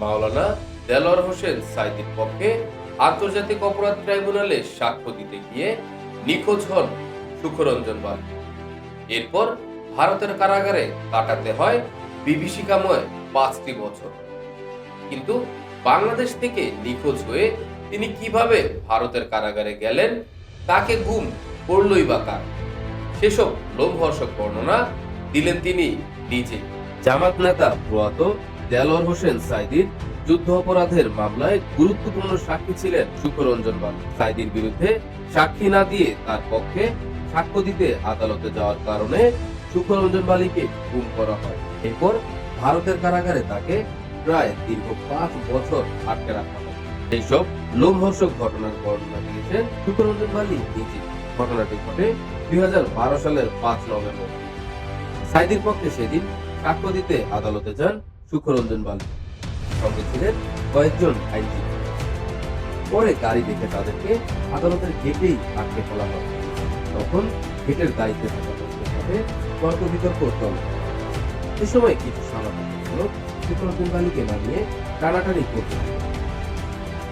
মাওলানা দেলোয়ার হোসেন সাইদির পক্ষে আন্তর্জাতিক অপরাধ ট্রাইব্যুনালে সাক্ষ্য দিতে গিয়ে নিখোঁজ হন সুখরঞ্জন বাল এরপর ভারতের কারাগারে কাটাতে হয় বিভীষিকাময় পাঁচটি বছর। কিন্তু বাংলাদেশ থেকে নিখোঁজ হয়ে তিনি কীভাবে ভারতের কারাগারে গেলেন, তাকে গুম করলই বা কার? সেসব লোমহর্ষক বর্ণনা দিলেন তিনি নিজে। জামাত নেতা প্রয়াত দেলোয়ার হোসেন সাইদির যুদ্ধ অপরাধের মামলায় গুরুত্বপূর্ণ সাক্ষী ছিলেন সুখরঞ্জন বাবু সাইদির বিরুদ্ধে সাক্ষী না দিয়ে তার পক্ষে সাক্ষ্য দিতে আদালতে যাওয়ার কারণে সুখরঞ্জন বালিকে গুম করা হয়। এরপর ভারতের কারাগারে তাকে প্রায় দীর্ঘ পাঁচ বছর আটকে রাখা হয়। এইসব লোমহর্ষক ঘটনার বর্ণনা দিয়েছেন সুখরঞ্জন বালি নিজে। ঘটনাটি ঘটে দুই হাজার বারো সালের পাঁচ নভেম্বর। সাইদির পক্ষে সেদিন সাক্ষ্য দিতে আদালতে যান সুখরঞ্জন বালি। সঙ্গে ছিলেন কয়েকজন আইনজীবী। পরে গাড়ি দেখে তাদেরকে আদালতের গেটেই আটকে ফেলা হয়। তখন গেটের দায়িত্বে থাকা তর্ক বিতর্ক এ সময় কিছু সুখরঞ্জন বালিকে নামিয়ে টানাটানি করতে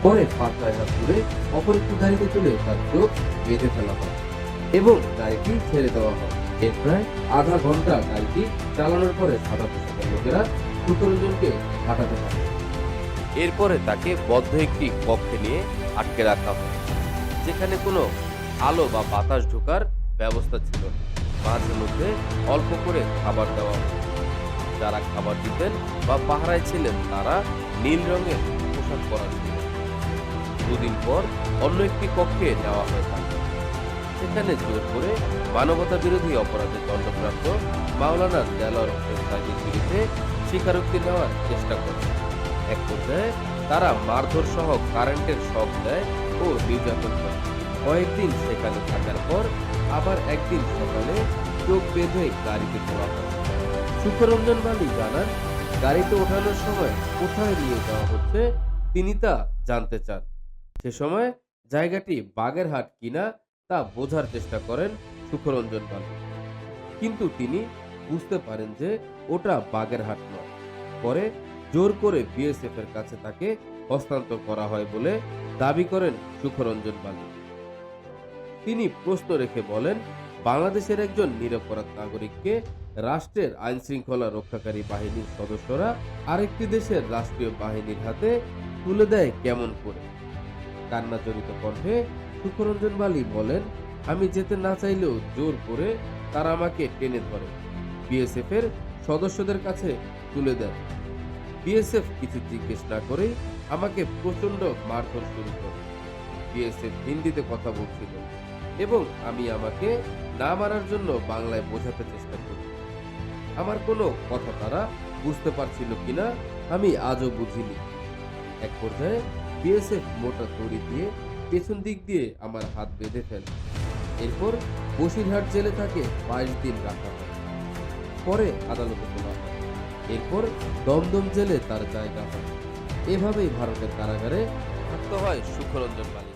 পরে পাত্রায় হাত তুলে অপর একটি গাড়িতে তুলে তার চোখ বেঁধে ফেলা হয় এবং গাড়িটি ছেড়ে দেওয়া হয়। এর প্রায় আধা ঘণ্টা গাড়িটি চালানোর পরে সাদা পোশাকের লোকেরা সুখরঞ্জনকে হাঁটাতে থাকে এরপরে তাকে বদ্ধ একটি কক্ষে নিয়ে আটকে রাখা হয়, যেখানে কোনো আলো বা বাতাস ঢোকার ব্যবস্থা ছিল মাঝে মধ্যে অল্প করে খাবার দেওয়া যারা খাবার দিতেন বা পাহারায় ছিলেন, তারা নীল রঙের পোশাক পরা ছিল দুদিন পর অন্য একটি কক্ষে নেওয়া হয় তাকে। সেখানে জোর করে মানবতা বিরোধী অপরাধে দণ্ডপ্রাপ্ত মাওলানা দেলোয়ার হোসেন বিরুদ্ধে স্বীকারোক্তি নেওয়ার চেষ্টা করে এক পর্যায়ে তারা মারধর সহ কারেন্টের শক দেয় ও নির্যাতন করে। কয়েকদিন সেখানে থাকার পর আবার একদিন সকালে চোখ বেঁধে গাড়িতে তোলা হয় সুখরঞ্জন মালিক জানান, গাড়িতে ওঠানোর সময় কোথায় নিয়ে যাওয়া হচ্ছে তিনি তা জানতে চান। সে সময় জায়গাটি বাগেরহাট কিনা তা বোঝার চেষ্টা করেন সুখরঞ্জন বালু কিন্তু তিনি বুঝতে পারেন যে ওটা বাগেরহাট নয়। পরে জোর করে বিএসএফ এর কাছে তাকে হস্তান্তর করা হয় বলে দাবি করেন সুখরঞ্জন বালু তিনি প্রশ্ন রেখে বলেন, বাংলাদেশের একজন নিরপরাধ নাগরিককে রাষ্ট্রের আইন শৃঙ্খলা রক্ষাকারী বাহিনীর সদস্যরা আরেকটি দেশের রাষ্ট্রীয় বাহিনীর হাতে তুলে দেয় কেমন করে? কান্নাজড়িত কণ্ঠে সুখরঞ্জন বালি বলেন, আমি যেতে না চাইলেও জোর করে তারা আমাকে টেনে ধরে। বিএসএফ এর সদস্যদের কাছে তুলে দেন বিএসএফ কিছু জিজ্ঞেস না করেই আমাকে প্রচণ্ড মারধর শুরু করে। বিএসএফ হিন্দিতে কথা বলছিল এবং আমি আমাকে না মারার জন্য বাংলায় বোঝাতে চেষ্টা করি। আমার কোনো কথা তারা বুঝতে পারছিল কিনা আমি আজও বুঝিনি। এক পর্যায়ে বিএসএফ মোটা দড়ি দিয়ে পেছন দিক দিয়ে আমার হাত বেঁধে ফেলে। এরপর বসিরহাট জেলে তাকে বাইশ দিন রাখা হয়। পরে আদালতে তোলা হয়। এরপর দমদম জেলে তার জায়গা হয়। এভাবেই ভারতের কারাগারে থাকতে হয় সুখরঞ্জন মালিক